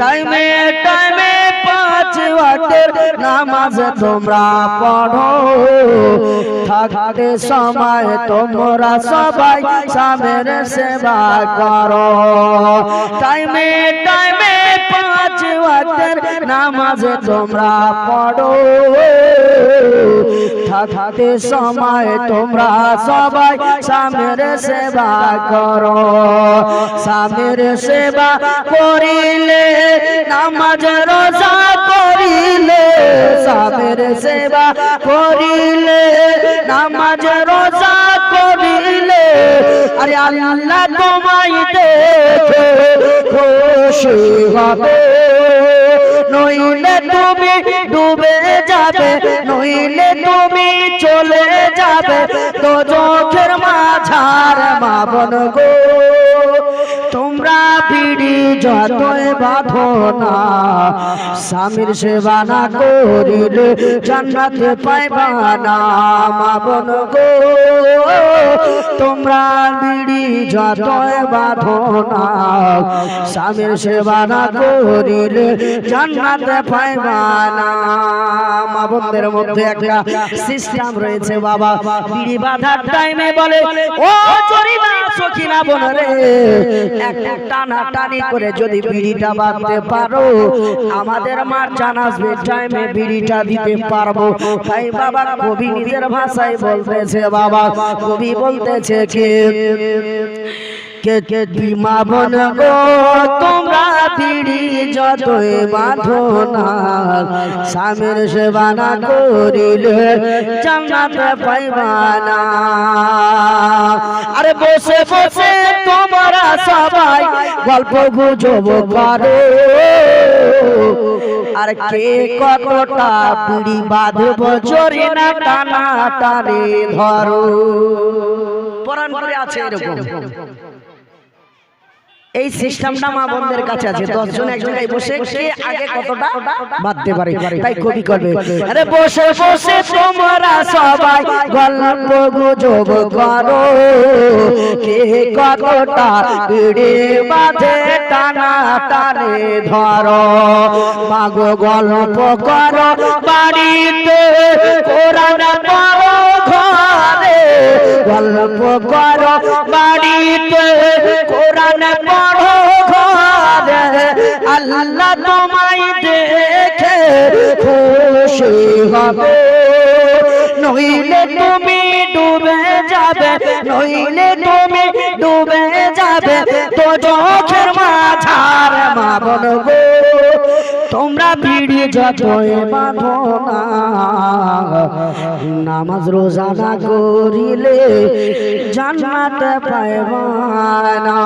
টাইমে টাইমে পাঁচ ওয়াক্তের নামাজ তোমরা পড়ো। থাকতে সময় তোমরা সবাই সামনে সেবা করো। টাইমে টাইমে নামাজ তোমরা পড়ো। থাকতে সময় তোমরা সবাই স্বামীর সেবা করো। স্বামীর সেবা করিলে, নামাজ রোজা করিলে, স্বামীর সেবা করিলে, নামাজ রোজা করিলে, আরে আল্লাহ তোমায় দেখে খুশি হবে। ডুবে যাবে নইলে তুমি চলে যাবে। তো চোখের মাঝার মাবন গো। বিড়ি যতই বাঁধো না স্বামীর সেবা না করিলে জান্নাতে পাইবা না মাবন গো। তোমরা বিড়ি যতই বাঁধো না স্বামীর সেবা না করিলে জান্নাতে পাইবা না। মধ্যে একটা সিস্টেম রয়েছে, বাবা, বিড়ি বাঁধার টাইমে বলে, ও চরিবা সখিনা বোন রে? একটা টানা টানি করে যদি বিড়িটা বাঁধতে পারো, আমাদের মার চান আসবে টাইমে বিড়িটা দিতে পারব। তাই বাবা কবি নিজের ভাষায় বলতেছে, বাবা কবি বলতেছে কে? কে কে দিমা বন গো, তোমরা পিড়ি যতই বাঁধো না, স্বামীর সেবা না করিলে জান্নাত পাইবা না। বসে বসে তোমরা সবাই গল্প গুজব করো। আর কে কতটা পুরি বাঁধব চোরে না টানা টানে ধরো। পরাণ করে আছে এরকম। এই সিস্টেমটা মা বোনদের কাছে আছে। দশজন এক জায়গায় বসে কে আগে কতটা বাঁধতে পারে। তাই কবি করবে। আরে বসে বসে তোমরা সবাই গল্প গুজব করো। কে কতটা পিড়ে বাঁধে টানা টানে ধরো। মাগো গল্প করো। বাড়িতে কোরআন আল্লাহ তোমায় দেখে খুশি হবে। নইলে তুমি ডুবে যাবে, নইলে তুমি ডুবে যাবে, তো চোখের মাঝার মা বলব তোমরা ভিড়ি যতই বাঁধো না, নামাজ রোজা না করিলে জান্নাত পাইবা না।